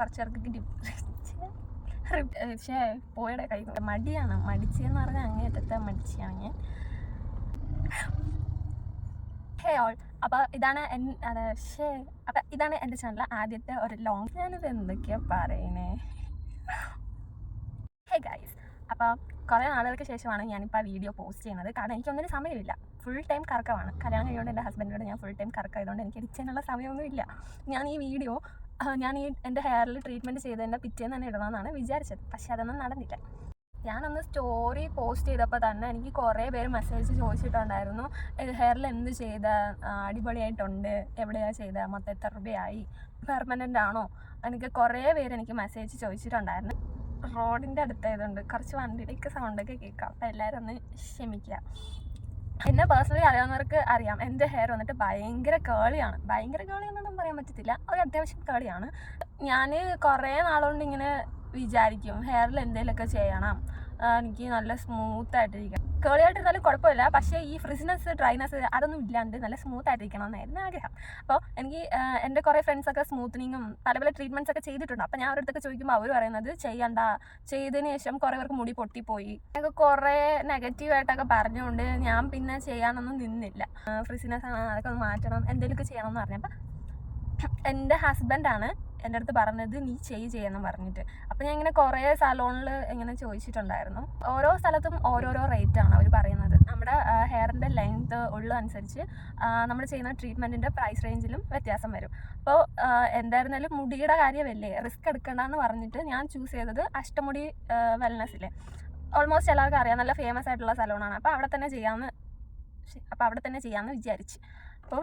കുറച്ച് പേർക്ക് പക്ഷേ പോയുടെ കൈ മടിയാണ്. മടിച്ചെന്ന് പറഞ്ഞാൽ അങ്ങേറ്റത്തെ മടിച്ചാണ് ഞാൻ. Hey all. അപ്പോൾ ഇതാണ് എൻ ഷേ അപ്പം ഇതാണ് എന്റെ ചാനൽ ആദ്യത്തെ ഒരു ലോങ് ഞാനിത് എന്തൊക്കെയാണ് പറയണേ? ഹേ ഗൈസ് അപ്പോൾ കുറേ നാളുകൾക്ക് ശേഷമാണ് ഞാനിപ്പോൾ വീഡിയോ പോസ്റ്റ് ചെയ്യുന്നത് കാരണം എനിക്കൊന്നിനും സമയമില്ല. ഫുൾ ടൈം കറക്കമാണ് കല്യാണം കഴിയുകൊണ്ട് എന്റെ ഹസ്ബൻഡിനോട് ഞാൻ ഫുൾ ടൈം കറക്കായതുകൊണ്ട് എനിക്ക് എഡിറ്റ് ചെയ്യാനുള്ള സമയമൊന്നുമില്ല. ഞാൻ ഈ വീഡിയോ ഞാൻ ഈ എന്റെ ഹെയറിൽ ട്രീറ്റ്മെന്റ് ചെയ്തതിന്റെ പിറ്റേന്ന് തന്നെ ഇടണമെന്നാണ് വിചാരിച്ചത്. പക്ഷേ അതൊന്നും നടന്നില്ല. ഞാനൊന്ന് സ്റ്റോറി പോസ്റ്റ് ചെയ്തപ്പോൾ തന്നെ എനിക്ക് കുറേ പേര് മെസ്സേജ് ചോദിച്ചിട്ടുണ്ടായിരുന്നു. ഹെയറിൽ എന്ത് ചെയ്ത? അടിപൊളിയായിട്ടുണ്ട്. എവിടെയാണ് ചെയ്ത? മൊത്തം എത്ര രൂപയായി? പെർമനന്റ് ആണോ? എനിക്ക് കുറേ പേര് എനിക്ക് മെസ്സേജ് ചോദിച്ചിട്ടുണ്ടായിരുന്നു. റോഡിന്റെ അടുത്തായതുകൊണ്ട് കുറച്ച് വണ്ടിയുടെയൊക്കെ സൗണ്ടൊക്കെ കേൾക്കാം. അപ്പോൾ എല്ലാവരും ഒന്ന് ക്ഷമിക്കുക. എന്നെ പേഴ്സണലി അറിയാവുന്നവർക്ക് അറിയാം. എന്റെ ഹെയർ വന്നിട്ട് ഭയങ്കര കേളിയാണ് ഭയങ്കര കേളി എന്നൊന്നും പറയാൻ പറ്റത്തില്ല. ഒരു അത്യാവശ്യം കേളിയാണ് ഞാൻ കുറേ നാളുകൊണ്ട് ഇങ്ങനെ വിചാരിക്കും ഹെയറിൽ എന്തെങ്കിലുമൊക്കെ ചെയ്യണം. എനിക്ക് നല്ല സ്മൂത്ത് ആയിട്ടിരിക്കണം ഇരുന്നാലും കുഴപ്പമില്ല. പക്ഷേ ഈ ഫ്രിസ്നസ് ഡ്രൈനെസ് അതൊന്നും ഇല്ലാണ്ട് നല്ല സ്മൂത്ത് ആയിട്ടിരിക്കണം എന്നായിരുന്നു ആഗ്രഹം. അപ്പോൾ എനിക്ക് എന്റെ കുറേ ഫ്രണ്ട്സൊക്കെ സ്മൂത്തനിങ്ങും പല പല ട്രീറ്റ്മെന്റ്സ് ഒക്കെ ചെയ്തിട്ടുണ്ട്. അപ്പോൾ ഞാൻ അവരുടെ അടുത്തൊക്കെ ചോദിക്കുമ്പോൾ അവർ പറയുന്നത് ചെയ്യണ്ട. ചെയ്തതിന് ശേഷം കുറേ പേർക്ക് മുടി പൊട്ടിപ്പോയി. ഒക്കെ കുറേ നെഗറ്റീവായിട്ടൊക്കെ പറഞ്ഞുകൊണ്ട് ഞാൻ പിന്നെ ചെയ്യാനൊന്നും നിന്നില്ല. ഫ്രിസിനെസ് ആണ് അതൊക്കെ ഒന്ന് മാറ്റണം എന്തെങ്കിലുമൊക്കെ ചെയ്യണം എന്ന് പറഞ്ഞപ്പോൾ എന്റെ ഹസ്ബൻഡാണ് എന്റെ അടുത്ത് പറഞ്ഞത് നീ ചെയ് ചെയ്യാന്ന് പറഞ്ഞിട്ട്. അപ്പം ഞാൻ ഇങ്ങനെ കുറേ സലോണിൽ ഇങ്ങനെ ചോദിച്ചിട്ടുണ്ടായിരുന്നു. ഓരോ സ്ഥലത്തും ഓരോരോ റേറ്റാണ് അവർ പറയുന്നത്. നമ്മുടെ ഹെയറിന്റെ ലെങ്ത് ഉള്ളതനുസരിച്ച് നമ്മൾ ചെയ്യുന്ന ട്രീറ്റ്മെന്റിന്റെ പ്രൈസ് റേഞ്ചിലും വ്യത്യാസം വരും. അപ്പോൾ എന്തായിരുന്നാലും മുടിയുടെ കാര്യമല്ലേ? റിസ്ക് എടുക്കണ്ടെന്ന് പറഞ്ഞിട്ട് ഞാൻ ചൂസ് ചെയ്തത് അഷ്ടമുടി വെൽനെസ്സിലെ ഓൾമോസ്റ്റ് എല്ലാവർക്കും അറിയാം നല്ല ഫേമസ് ആയിട്ടുള്ള സലോണാണ് അപ്പോൾ അവിടെ തന്നെ ചെയ്യാമെന്ന് അപ്പോൾ അവിടെ തന്നെ ചെയ്യാമെന്ന് വിചാരിച്ച്. അപ്പോൾ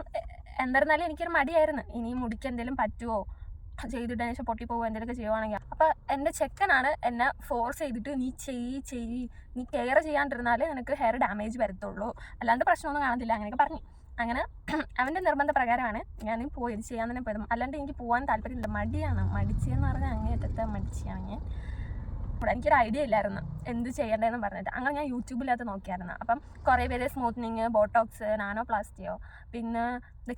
എന്തായിരുന്നാലും എനിക്കൊരു മടിയായിരുന്നു. ഇനി മുടിക്ക് എന്തെങ്കിലും പറ്റുമോ ചെയ്തിട്ടതിന് ശേഷം പോകുക എന്തെങ്കിലുമൊക്കെ ചെയ്യുവാണെങ്കിൽ. അപ്പോൾ എന്റെ ചെക്കനാണ് എന്നെ ഫോഴ്സ് ചെയ്തിട്ട് നീ ചെയ്യ് ചെയ്യ് നീ കെയർ ചെയ്യാണ്ടിരുന്നാലേ നിനക്ക് ഹെയർ ഡാമേജ് വരത്തുള്ളൂ. അല്ലാണ്ട് പ്രശ്നമൊന്നും കാണത്തില്ല അങ്ങനെയൊക്കെ പറഞ്ഞു. അങ്ങനെ അവന്റെ നിർബന്ധ പ്രകാരമാണ് ഞാൻ പോയി ചെയ്യാൻ തന്നെ പോയത്. അല്ലാണ്ട് എനിക്ക് പോകാൻ താല്പര്യമില്ല. മടിയാണ്. മടിച്ചെന്ന് പറഞ്ഞാൽ അങ്ങേറ്റത്തെ മടിച്ചാണ് ഞാൻ. എനിക്കൊരു ഐഡിയ ഇല്ലായിരുന്നു. എന്ത് ചെയ്യേണ്ടതെന്ന് പറഞ്ഞിട്ട്. അങ്ങനെ ഞാൻ യൂട്യൂബിലകത്ത് നോക്കിയായിരുന്നു. അപ്പം കുറേ പേര് സ്മൂത്തനിങ് ബോട്ടോക്സ് നാനോ പ്ലാസ്റ്റിയോ പിന്നെ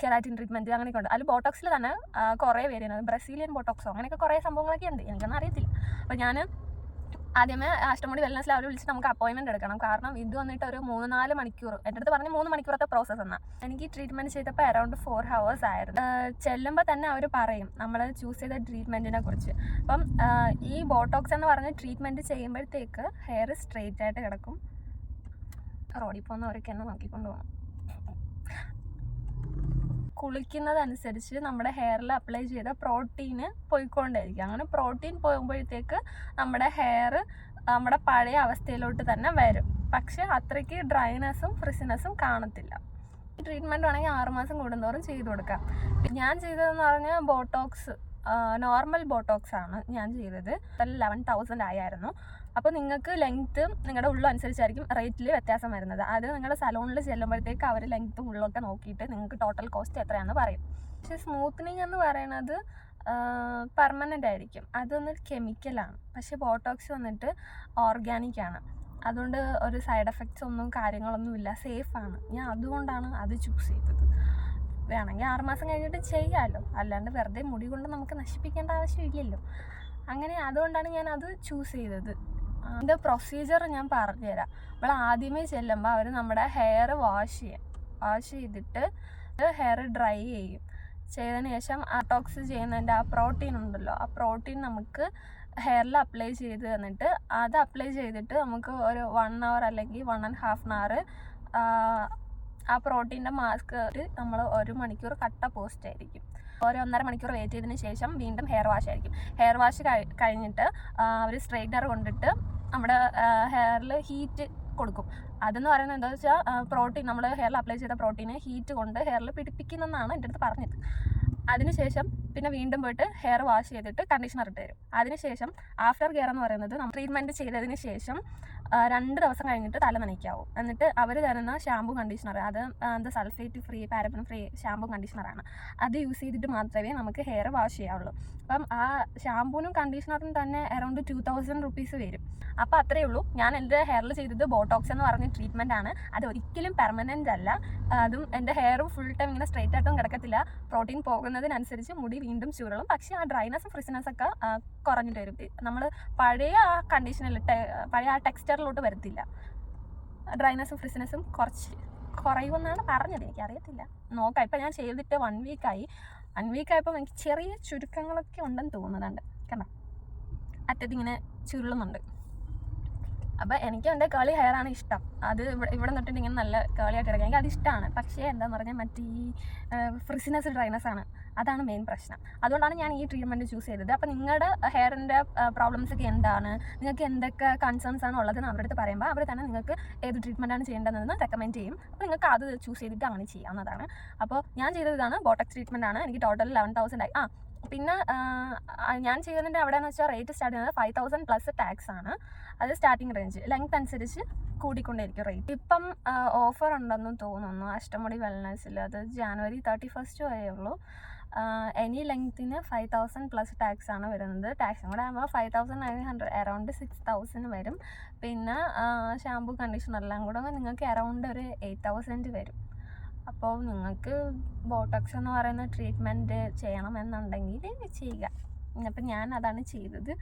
കെറാറ്റിൻ ട്രീറ്റ്മെന്റ് അങ്ങനെയൊക്കെ ഉണ്ട്. അതിൽ ബോട്ടോക്സിൽ തന്നെ കുറേ പേര് ബ്രസീലിയൻ ബോട്ടോക്സോ അങ്ങനെയൊക്കെ കുറേ സംഭവങ്ങളൊക്കെ ഉണ്ട് എനിക്കൊന്നും അറിയത്തില്ല. അപ്പോൾ ഞാൻ ആദ്യമേ അഷ്ടമുടി വെൽനസ് ലാബിൽ വിളിച്ച് നമുക്ക് അപ്പോയിൻമെന്റ് എടുക്കണം. കാരണം ഇത് വന്നിട്ട് ഒരു മൂന്ന് നാല് മണിക്കൂർ എന്റെ അടുത്ത് പറഞ്ഞ് മൂന്ന് മണിക്കൂറത്തെ പ്രോസസ്സ് എന്നാണ് എനിക്ക് ട്രീറ്റ്മെന്റ് ചെയ്തപ്പോൾ അറൗണ്ട് ഫോർ ഹവേഴ്സ് ആയിരുന്നു. ചെല്ലുമ്പോൾ തന്നെ അവർ പറയും നമ്മൾ ചൂസ് ചെയ്ത ട്രീറ്റ്മെന്റിനെ കുറിച്ച്. അപ്പം ഈ ബോട്ടോക്സ് എന്ന് പറഞ്ഞ ട്രീറ്റ്മെന്റ് ചെയ്യുമ്പോഴത്തേക്ക് ഹെയർ സ്ട്രെയിറ്റ് ആയിട്ട് കിടക്കും. റോഡിൽ പോകുന്നവരൊക്കെ എന്നെ നോക്കിക്കൊണ്ട് പോകണം കുളിക്കുന്നതനുസരിച്ച് നമ്മുടെ ഹെയറിൽ അപ്ലൈ ചെയ്ത പ്രോട്ടീന് പോയിക്കൊണ്ടേയിരിക്കും. അങ്ങനെ പ്രോട്ടീൻ പോകുമ്പോഴത്തേക്ക് നമ്മുടെ ഹെയർ നമ്മുടെ പഴയ അവസ്ഥയിലോട്ട് തന്നെ വരും. പക്ഷെ അത്രയ്ക്ക് ഡ്രൈനെസ്സും ഫ്രിസിനെസ്സും കാണത്തില്ല. ട്രീറ്റ്മെന്റ് വേണമെങ്കിൽ ആറുമാസം കൂടുന്തോറും ചെയ്തു കൊടുക്കാം. ഞാൻ ചെയ്തതെന്ന് പറഞ്ഞാൽ ബോട്ടോക്സ് നോർമൽ ബോട്ടോക്സ് ആണ് ഞാൻ ചെയ്തത്. ലെവൻ തൗസൻഡ് ആയിരുന്നു. അപ്പോൾ നിങ്ങൾക്ക് ലെങ്ത്ത് നിങ്ങളുടെ ഉള്ളും അനുസരിച്ചായിരിക്കും റേറ്റിൽ വ്യത്യാസം വരുന്നത്. അത് നിങ്ങളുടെ സലോണിൽ ചെല്ലുമ്പോഴത്തേക്ക് അവർ ലെങ്ത്തും ഉള്ളൊക്കെ നോക്കിയിട്ട് നിങ്ങൾക്ക് ടോട്ടൽ കോസ്റ്റ് എത്രയാണെന്ന് പറയും. പക്ഷേ സ്മൂത്തനിങ് എന്ന് പറയുന്നത് പെർമനന്റ് ആയിരിക്കും. അതൊന്ന് കെമിക്കലാണ് പക്ഷേ ബോട്ടോക്സ് വന്നിട്ട് ഓർഗാനിക് ആണ്. അതുകൊണ്ട് ഒരു സൈഡ് എഫക്ട്സ് ഒന്നും കാര്യങ്ങളൊന്നും ഇല്ല. സേഫാണ് ഞാൻ അതുകൊണ്ടാണ് അത് ചൂസ് ചെയ്തത്. വേണമെങ്കിൽ ആറുമാസം കഴിഞ്ഞിട്ട് ചെയ്യാമല്ലോ അല്ലാണ്ട് വെറുതെ മുടി കൊണ്ട് നമുക്ക് നശിപ്പിക്കേണ്ട ആവശ്യമില്ലല്ലോ അങ്ങനെ അതുകൊണ്ടാണ് ഞാൻ അത് ചൂസ് ചെയ്തത്. അതിന്റെ പ്രൊസീജിയർ ഞാൻ പറഞ്ഞുതരാം. നമ്മൾ ആദ്യമേ ചെല്ലുമ്പോൾ അവർ നമ്മുടെ ഹെയർ വാഷ് ചെയ്യാം. വാഷ് ചെയ്തിട്ട് ഹെയർ ഡ്രൈ ചെയ്യും. ചെയ്തതിന് ശേഷം അട്ടോക്സ് ചെയ്യുന്നതിന്റെ ആ പ്രോട്ടീൻ ഉണ്ടല്ലോ ആ പ്രോട്ടീൻ നമുക്ക് ഹെയറിൽ അപ്ലൈ ചെയ്ത് തന്നിട്ട് അത് അപ്ലൈ ചെയ്തിട്ട് നമുക്ക് ഒരു വൺ അവർ അല്ലെങ്കിൽ one and half an hour ആ പ്രോട്ടീന്റെ മാസ്ക് നമ്മൾ ഒരു മണിക്കൂർ കട്ട പോസ്റ്റ് ആയിരിക്കും. ഒരു ഒന്നര മണിക്കൂർ വെയിറ്റ് ചെയ്തതിന് ശേഷം വീണ്ടും ഹെയർ വാഷ് ആയിരിക്കും. ഹെയർ വാഷ് കഴിഞ്ഞിട്ട് അവർ സ്ട്രെയിറ്റർ കൊണ്ടിട്ട് നമ്മുടെ ഹെയറിൽ ഹീറ്റ് കൊടുക്കും. അതെന്ന് പറയുന്നത് എന്താ വെച്ചാൽ പ്രോട്ടീൻ നമ്മൾ ഹെയറിൽ അപ്ലൈ ചെയ്ത പ്രോട്ടീനെ ഹീറ്റ് കൊണ്ട് ഹെയറിൽ പിടിപ്പിക്കുന്നെന്നാണ് എന്റെ അടുത്ത് പറഞ്ഞത് അതിനുശേഷം പിന്നെ വീണ്ടും പോയിട്ട് ഹെയർ വാഷ് ചെയ്തിട്ട് കണ്ടീഷണർ ഇട്ട് തരും. അതിനുശേഷം ആഫ്റ്റർ കെയർ എന്ന് പറയുന്നത് നമ്മൾ ട്രീറ്റ്മെന്റ് ചെയ്തതിന് ശേഷം രണ്ട് ദിവസം കഴിഞ്ഞിട്ട് തല നനയ്ക്കാവും. എന്നിട്ട് അവർ തരുന്ന ഷാമ്പു കണ്ടീഷണർ അത് എന്താ sulphate free paraben free shampoo കണ്ടീഷണറാണ് അത് യൂസ് ചെയ്തിട്ട് മാത്രമേ നമുക്ക് ഹെയർ വാഷ് ചെയ്യാവുള്ളൂ. അപ്പം ആ ഷാമ്പൂനും കണ്ടീഷണറിനും തന്നെ അറൗണ്ട് ടു തൗസൻഡ് റുപ്പീസ് വരും. അപ്പോൾ അത്രയേ ഉള്ളൂ. ഞാൻ എന്റെ ഹെയറിൽ ചെയ്തത് ബോട്ടോക്സ് എന്ന് പറഞ്ഞ ട്രീറ്റ്മെന്റ് ആണ്. അത് ഒരിക്കലും പെർമനന്റ് അല്ല. അതും എന്റെ ഹെയറും ഫുൾ ടൈം ഇങ്ങനെ സ്ട്രെയിറ്റ് ആയിട്ടും കിടക്കത്തില്ല. പ്രോട്ടീൻ പോകുന്നതിനനുസരിച്ച് മുടി വീണ്ടും ചൂടുള്ളും പക്ഷേ ആ ഡ്രൈനെസ്സും ഫ്രിസിനെസ് ഒക്കെ കുറഞ്ഞിട്ട് വരും. നമ്മൾ പഴയ ആ കണ്ടീഷനിൽ പഴയ ആ ടെക്സ്റ്ററിലോട്ട് വരത്തില്ല. ഡ്രൈനെസ്സും ഫ്രിസിനസും കുറച്ച് കുറയുമെന്നാണ് പറഞ്ഞത്. എനിക്കറിയത്തില്ല. നോക്കാം. ഇപ്പം ഞാൻ ചെയ്തിട്ട് വൺ വീക്കായി വൺ വീക്കായപ്പോൾ എനിക്ക് ചെറിയ ചുരുക്കങ്ങളൊക്കെ ഉണ്ടെന്ന് തോന്നുന്നുണ്ട്. കണ്ടോ? അറ്റത്തിങ്ങനെ ചുരുളുന്നുണ്ട്. അപ്പോൾ എനിക്ക് എന്റെ കേളി ഹെയർ ആണ് ഇഷ്ടം. അത് ഇവിടെ ഇവിടെ ഇങ്ങനെ നല്ല കേളിയായിട്ട് കിടക്കുക എനിക്ക് അത് ഇഷ്ടമാണ് പക്ഷേ എന്താന്ന് പറഞ്ഞാൽ മറ്റേ ഈ ഫ്രിസിനെസ് ഡ്രൈനസ് ആണ്. അതാണ് മെയിൻ പ്രശ്നം. അതുകൊണ്ടാണ് ഞാൻ ഈ ട്രീറ്റ്മെന്റ് ചൂസ് ചെയ്തത്. അപ്പോൾ നിങ്ങളുടെ ഹെയറിന്റെ പ്രോബ്ലംസ് ഒക്കെ എന്താണ്? നിങ്ങൾക്ക് എന്തൊക്കെ കൺസേൺസ് ആണ് ഉള്ളതെന്ന് അവരുടെ അടുത്ത് പറയുമ്പോൾ അവർ തന്നെ നിങ്ങൾക്ക് ഏത് ട്രീറ്റ്മെന്റാണ് ചെയ്യേണ്ടതെന്ന് റെക്കമെൻഡ് ചെയ്യും. അപ്പോൾ നിങ്ങൾക്ക് അത് ചൂസ് ചെയ്തിട്ട് അങ്ങനെ ചെയ്യാവുന്നതാണ്. അപ്പോൾ ഞാൻ ചെയ്തതാണ് ബോട്ടക്സ് ട്രീറ്റ്മെന്റ് ആണ്. എനിക്ക് ടോട്ടൽ ലെവൻ തൗസൻഡ് ആയി. ആ പിന്നെ ഞാൻ ചെയ്യുന്നതിന്റെ അവിടെ എന്ന് വെച്ചാൽ റേറ്റ് സ്റ്റാർട്ട് ചെയ്യുന്നത് ഫൈവ് തൗസൻഡ് പ്ലസ് ടാക്സ് ആണ്. അത് സ്റ്റാർട്ടിങ് റേഞ്ച് ലെങ്ത് അനുസരിച്ച് കൂടിക്കൊണ്ടേയിരിക്കും റേറ്റ് ഇപ്പം ഓഫർ ഉണ്ടെന്ന് തോന്നുന്നു. അഷ്ടമുടി വെൽനസ്സിൽ അത് ജാനുവരി തേർട്ടി ഫസ്റ്റ് വരെ ഉള്ളൂ. എനി ലെങ്ത്തിന് ഫൈവ് തൗസൻഡ് പ്ലസ് ടാക്സ് ആണ് വരുന്നത്. ടാക്സും കൂടെ ആകുമ്പോൾ five thousand nine hundred around six thousand വരും. പിന്നെ ഷാമ്പു കണ്ടീഷണർ എല്ലാം കൂടെ നിങ്ങൾക്ക് അറൗണ്ട് ഒരു എയ്റ്റ് തൗസൻഡ് വരും. അപ്പോൾ നിങ്ങൾക്ക് ബോട്ടോക്സ് എന്ന് പറയുന്ന ട്രീറ്റ്മെന്റ് ചെയ്യണമെന്നുണ്ടെങ്കിൽ ചെയ്യുക. അപ്പം ഞാൻ അതാണ് ചെയ്തത്.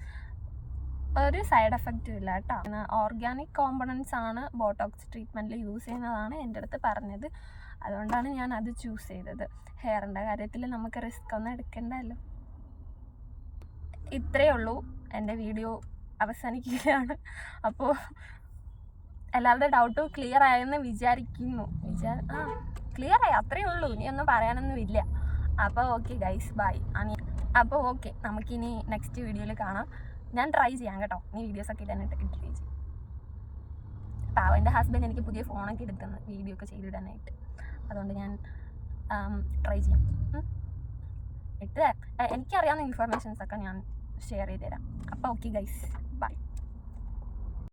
ഒരു സൈഡ് എഫക്റ്റും ഇല്ല കേട്ടോ. ഓർഗാനിക് കോമ്പണൻസ് ആണ് ബോട്ടോക്സ് ട്രീറ്റ്മെന്റിൽ യൂസ് ചെയ്യുന്നതാണ് എന്റെ അടുത്ത് പറഞ്ഞത്. അതുകൊണ്ടാണ് ഞാൻ അത് ചൂസ് ചെയ്തത്. ഹെയറിന്റെ കാര്യത്തിൽ നമുക്ക് റിസ്ക് ഒന്നും എടുക്കണ്ടല്ലോ. ഇത്രയേ ഉള്ളൂ. എന്റെ വീഡിയോ അവസാനിക്കുകയാണ്. അപ്പോൾ എല്ലാവരുടെ ഡൗട്ട് ക്ലിയർ ആയെന്ന് വിചാരിക്കുന്നു. വിചാ ആ ക്ലിയർ ആയി. അത്രയേ ഉള്ളൂ. ഇനിയൊന്നും പറയാനൊന്നും ഇല്ല. അപ്പോൾ ഓക്കെ ഗൈസ് ബൈ അനി അപ്പോൾ ഓക്കെ നമുക്കിനി നെക്സ്റ്റ് വീഡിയോയിൽ കാണാം. ഞാൻ ട്രൈ ചെയ്യാം കേട്ടോ. ഇനി വീഡിയോസൊക്കെ ഇടാനായിട്ട് ട്രൈ ചെയ്യും പാവം എന്റെ ഹസ്ബൻഡ് എനിക്ക് പുതിയ ഫോണൊക്കെ എടുത്തുന്നു വീഡിയോ ഒക്കെ ചെയ്തിടാനായിട്ട്. അതുകൊണ്ട് ഞാൻ ട്രൈ ചെയ്യാം. ഇട്ട്. എനിക്കറിയാവുന്ന ഇൻഫർമേഷൻസ് ഒക്കെ ഞാൻ ഷെയർ ചെയ്ത് തരാം അപ്പോൾ ഓക്കെ ഗൈസ്